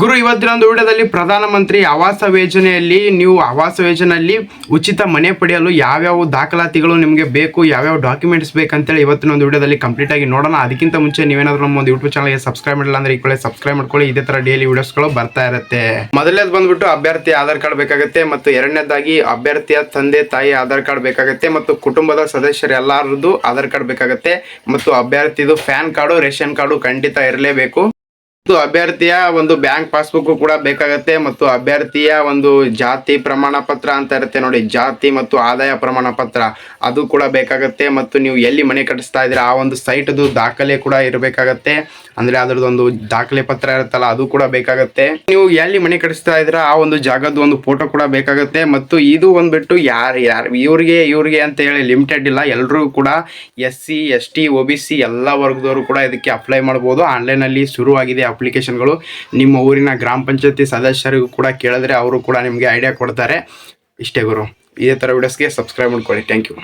ಗುರು ಇವತ್ತಿನ ಒಂದು ವಿಡಿಯೋದಲ್ಲಿ ಪ್ರಧಾನಮಂತ್ರಿ ಆವಾಸ ಯೋಜನೆಯಲ್ಲಿ ನೀವು ಆವಾಸ ಯೋಜನೆಯಲ್ಲಿ ಉಚಿತ ಮನೆ ಪಡೆಯಲು ಯಾವ್ಯಾವ ದಾಖಲಾತಿಗಳು ನಿಮಗೆ ಬೇಕು, ಯಾವ್ಯಾವ ಡಾಕ್ಯುಮೆಂಟ್ಸ್ ಬೇಕಂತೇಳಿ ಇವತ್ತಿನ ಒಂದು ವಿಡಿಯೋದಲ್ಲಿ ಕಂಪ್ಲೀಟ್ ಆಗಿ ನೋಡೋಣ. ಅದಕ್ಕಿಂತ ಮುಂಚೆ ನೀವೇನಾದ್ರೂ ನಮ್ಮ ಒಂದು ಯೂಟ್ಯೂಬ್ ಚಾನಲ್ಗೆ ಸಬ್ಸ್ಕ್ರೈಬ್ ಮಾಡಿಲ್ಲ ಅಂದ್ರೆ ಈ ಕಡೆ ಸಬ್ಸ್ಕ್ರೈಬ್ ಮಾಡ್ಕೊಳ್ಳಿ. ಇದೇ ತರ ಡೈಲಿ ವಿಡಿಯೋಸ್ಗಳು ಬರ್ತಾ ಇರುತ್ತೆ. ಮೊದಲನೇದು ಬಂದ್ಬಿಟ್ಟು ಅಭ್ಯರ್ಥಿ ಆಧಾರ್ ಕಾರ್ಡ್ ಬೇಕಾಗುತ್ತೆ ಮತ್ತು ಎರಡನೇದಾಗಿ ಅಭ್ಯರ್ಥಿಯ ತಂದೆ, ತಾಯಿ ಆಧಾರ್ ಕಾರ್ಡ್ ಬೇಕಾಗುತ್ತೆ ಮತ್ತು ಕುಟುಂಬದ ಸದಸ್ಯರು ಎಲ್ಲರದ್ದು ಆಧಾರ್ ಕಾರ್ಡ್ ಬೇಕಾಗುತ್ತೆ ಮತ್ತು ಅಭ್ಯರ್ಥಿದು ಫ್ಯಾನ್ ಕಾರ್ಡು, ರೇಷನ್ ಕಾರ್ಡು ಖಂಡಿತ ಇರಲೇಬೇಕು. ಅಭ್ಯರ್ಥಿಯ ಒಂದು ಬ್ಯಾಂಕ್ ಪಾಸ್ಬುಕ್ ಕೂಡ ಬೇಕಾಗುತ್ತೆ ಮತ್ತು ಅಭ್ಯರ್ಥಿಯ ಒಂದು ಜಾತಿ ಪ್ರಮಾಣ ಪತ್ರ ಅಂತ ಇರುತ್ತೆ ನೋಡಿ, ಜಾತಿ ಮತ್ತು ಆದಾಯ ಪ್ರಮಾಣ ಪತ್ರ ಅದು ಕೂಡ ಬೇಕಾಗುತ್ತೆ ಮತ್ತು ನೀವು ಎಲ್ಲಿ ಮನೆ ಕಟ್ಟಿಸ್ತಾ ಇದ್ದೀರಾ, ಆ ಒಂದು ಸೈಟ್ದು ದಾಖಲೆ ಕೂಡ ಇರಬೇಕಾಗತ್ತೆ. ಅಂದ್ರೆ ಅದ್ರದ್ದು ದಾಖಲೆ ಪತ್ರ ಇರುತ್ತಲ್ಲ, ಅದು ಕೂಡ ಬೇಕಾಗತ್ತೆ. ನೀವು ಎಲ್ಲಿ ಮನೆ ಕಟ್ಟಿಸ್ತಾ ಇದ್ದೀರಾ, ಆ ಒಂದು ಜಾಗದ ಒಂದು ಫೋಟೋ ಕೂಡ ಬೇಕಾಗತ್ತೆ ಮತ್ತು ಇದು ಒಂದ್ಬಿಟ್ಟು ಯಾರು ಯಾರು, ಇವ್ರಿಗೆ ಇವ್ರಿಗೆ ಅಂತ ಹೇಳಿ ಲಿಮಿಟೆಡ್ ಇಲ್ಲ. ಎಲ್ಲರೂ ಕೂಡ S C S T O B C ಎಲ್ಲ ವರ್ಗದವರು ಕೂಡ ಇದಕ್ಕೆ ಅಪ್ಲೈ ಮಾಡ್ಬೋದು. ಆನ್ಲೈನಲ್ಲಿ ಶುರುವಾಗಿದೆ ಅಪ್ಲಿಕೇಶನ್ಗಳು ನಿಮ್ಮ ಊರಿನ ಗ್ರಾಮ ಪಂಚಾಯತಿ ಸದಸ್ಯರಿಗೂ ಕೂಡ ಕೇಳಿದ್ರೆ ಅವರು ಕೂಡ ನಿಮಗೆ ಐಡಿಯಾ ಕೊಡ್ತಾರೆ. ಇಷ್ಟೇ ಗುರು. ಇದೇ ಥರ ವೀಡಿಯೋಸ್ಗೆ ಸಬ್ಸ್ಕ್ರೈಬ್ ಮಾಡ್ಕೊಳ್ಳಿ. Thank you